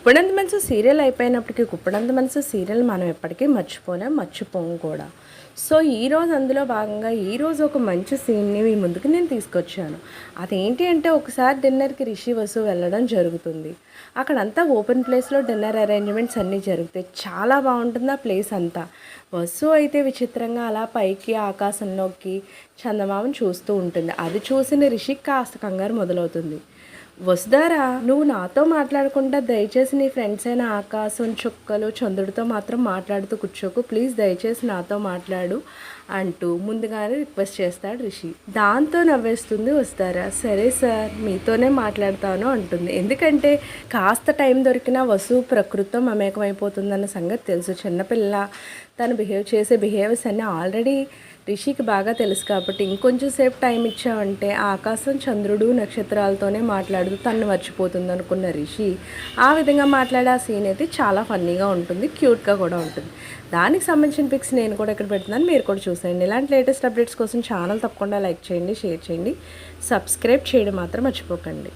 గుప్పడంత మనసు సీరియల్ అయిపోయినప్పటికీ గుప్పడంత మనసు సీరియల్ మనం ఎప్పటికీ మర్చిపోలేం మర్చిపోము కూడా. సో ఈ రోజు అందులో భాగంగా ఈ రోజు ఒక మంచి సీన్ని మీ ముందుకు నేను తీసుకొచ్చాను. అదేంటి అంటే ఒకసారి డిన్నర్కి రిషి వసు వెళ్ళడం జరుగుతుంది. అక్కడంతా ఓపెన్ ప్లేస్లో డిన్నర్ అరేంజ్మెంట్స్ అన్నీ జరుగుతాయి. చాలా బాగుంటుంది ఆ ప్లేస్ అంతా. వసు అయితే విచిత్రంగా అలా పైకి ఆకాశంలోకి చందమామను చూస్తూ ఉంటుంది. అది చూసిన రిషికి కాస్త కంగారు మొదలవుతుంది. వసుధారా నువ్వు నాతో మాట్లాడకుండా దయచేసి నీ ఫ్రెండ్స్ అయిన ఆకాశం చుక్కలు చంద్రుడితో మాత్రం మాట్లాడుతూ కూర్చోకు. ప్లీజ్ దయచేసి నాతో మాట్లాడు అంటూ ముందుగానే రిక్వెస్ట్ చేస్తాడు రిషి. దాంతో నవ్వేస్తుంది వస్తారా సరే సార్ మీతోనే మాట్లాడతాను అంటుంది. ఎందుకంటే కాస్త టైం దొరికినా వసు ప్రకృతం మమేకమైపోతుందన్న సంగతి తెలుసు. చిన్నపిల్ల తను బిహేవ్ చేసే బిహేవియర్స్ అన్నీ ఆల్రెడీ రిషికి బాగా తెలుసు కాబట్టి ఇంకొంచెం సేపు టైం ఇచ్చామంటే ఆకాశం చంద్రుడు నక్షత్రాలతోనే మాట్లాడుతూ తను మర్చిపోతుంది అనుకున్న రిషి. ఆ విధంగా మాట్లాడే ఆ సీన్ అయితే చాలా ఫన్నీగా ఉంటుంది క్యూట్గా కూడా ఉంటుంది. దానికి సంబంధించిన పిక్స్ నేను కూడా ఇక్కడ పెడుతున్నాను మీరు కూడా చూసేయండి. ఇలాంటి లేటెస్ట్ అప్డేట్స్ కోసం ఛానల్ తప్పకుండా లైక్ చేయండి షేర్ చేయండి. సబ్స్క్రైబ్ చేయడం మాత్రం మర్చిపోకండి.